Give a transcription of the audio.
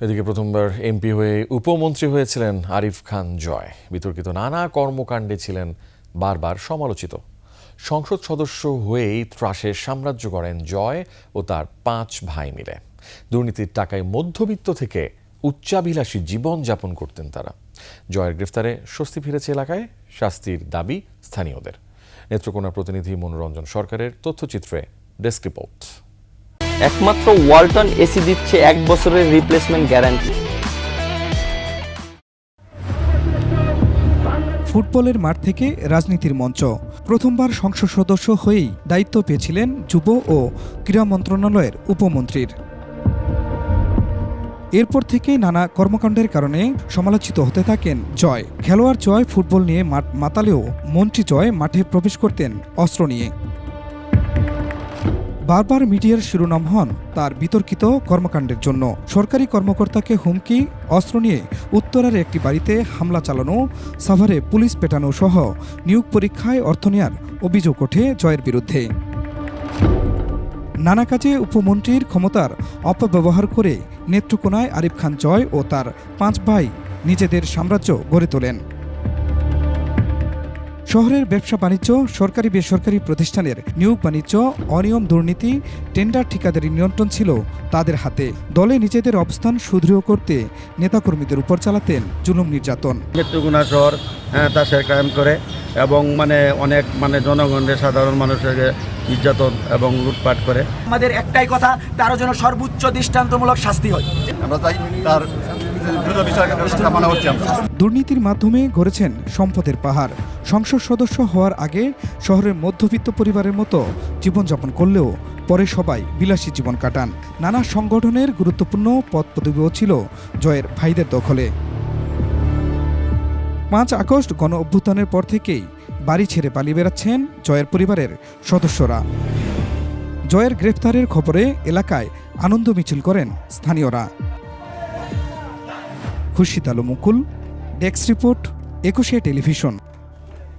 এদিকে প্রথমবার এমপি হয়ে উপমন্ত্রী হয়েছিলেন আরিফ খান জয়। বিতর্কিত নানা কর্মকাণ্ডে ছিলেন বারবার সমালোচিত। সংসদ সদস্য হয়েই ত্রাসের সাম্রাজ্য করেন জয় ও তার পাঁচ ভাই মিলে। দুর্নীতির টাকায় মধ্যবিত্ত থেকে উচ্চাভিলাষী জীবন যাপন করতেন তারা। জয়ের গ্রেফতারে স্বস্তি ফিরেছে এলাকায়, শাস্তির দাবি স্থানীয়দের। নেত্রকোনা প্রতিনিধি মনোরঞ্জন সরকারের তথ্যচিত্রে ডেস্ক রিপোর্ট। একমাত্র ওয়ালটন এসি দিচ্ছে এক বছরের রিপ্লেসমেন্ট গ্যারান্টি ফুটবলের মাঠ থেকে রাজনীতির মঞ্চ। প্রথমবার সংসদ সদস্য হয়েই দায়িত্ব পেয়েছিলেন যুব ও ক্রীড়া মন্ত্রণালয়ের উপমন্ত্রীর। এরপর থেকে নানা কর্মকাণ্ডের কারণে সমালোচিত হতে থাকেন জয়। খেলোয়াড় জয় ফুটবল নিয়ে মাঠ মাতালেও মন্ত্রী জয় মাঠে প্রবেশ করতেন অস্ত্র নিয়ে। বারবার মিডিয়ার শিরোনাম হন তার বিতর্কিত কর্মকাণ্ডের জন্য। সরকারি কর্মকর্তাকে হুমকি, অস্ত্র নিয়ে উত্তরার একটি বাড়িতে হামলা চালানো, সাভারে পুলিশ পেটানো সহ নিয়োগ পরীক্ষায় অর্থ নেয়ার অভিযোগ ওঠে জয়ের বিরুদ্ধে। নানা কাজে উপমন্ত্রীর ক্ষমতার অপব্যবহার করে নেত্রকোনায় আরিফ খান জয় ও তার পাঁচ ভাই নিজেদের সাম্রাজ্য গড়ে তোলেন। শহরের ব্যবসা বাণিজ্য সরকারি বেসরকারি প্রতিষ্ঠানের নিয়োগ বাণিজ্য অনিয়ম দুর্নীতি টেন্ডার ঠিকাদারি নিয়ন্ত্রণ ছিল তাদের হাতে। দলে নিজেদের অবস্থান সুদৃঢ় করতে নেতাকর্মীদের উপর চালাতেন জুলুম নির্যাতন। নেত্রকোনা শহর হ্যাঁ, তাসের কায়েম করে এবং মানে অনেক মানে জনগণের সাধারণ মানুষের নির্যাতন এবং লুটপাট করে। আমাদের একটাই কথা তারও যেন সর্বোচ্চ দৃষ্টান্তমূলক শাস্তি হয়। আমরা চাই তার দ্রুত দুর্নীতির মাধ্যমে গড়েছেন সম্পদের পাহাড়। সংসদ সদস্য হওয়ার আগে শহরের মধ্যবিত্ত পরিবারের মতো জীবনযাপন করলেও পরে সবাই বিলাসী জীবন কাটান। নানা সংগঠনের গুরুত্বপূর্ণ পদ পদবিও ছিল জয়ের ভাইদের দখলে। পাঁচ আগস্ট গণ অভ্যুত্থানের পর থেকেই বাড়ি ছেড়ে পালিয়ে বেড়াচ্ছেন জয়ের পরিবারের সদস্যরা। জয়ের গ্রেফতারের খবরে এলাকায় আনন্দ মিছিল করেন স্থানীয়রা। খুশিত Mukul desk report Ekushey television.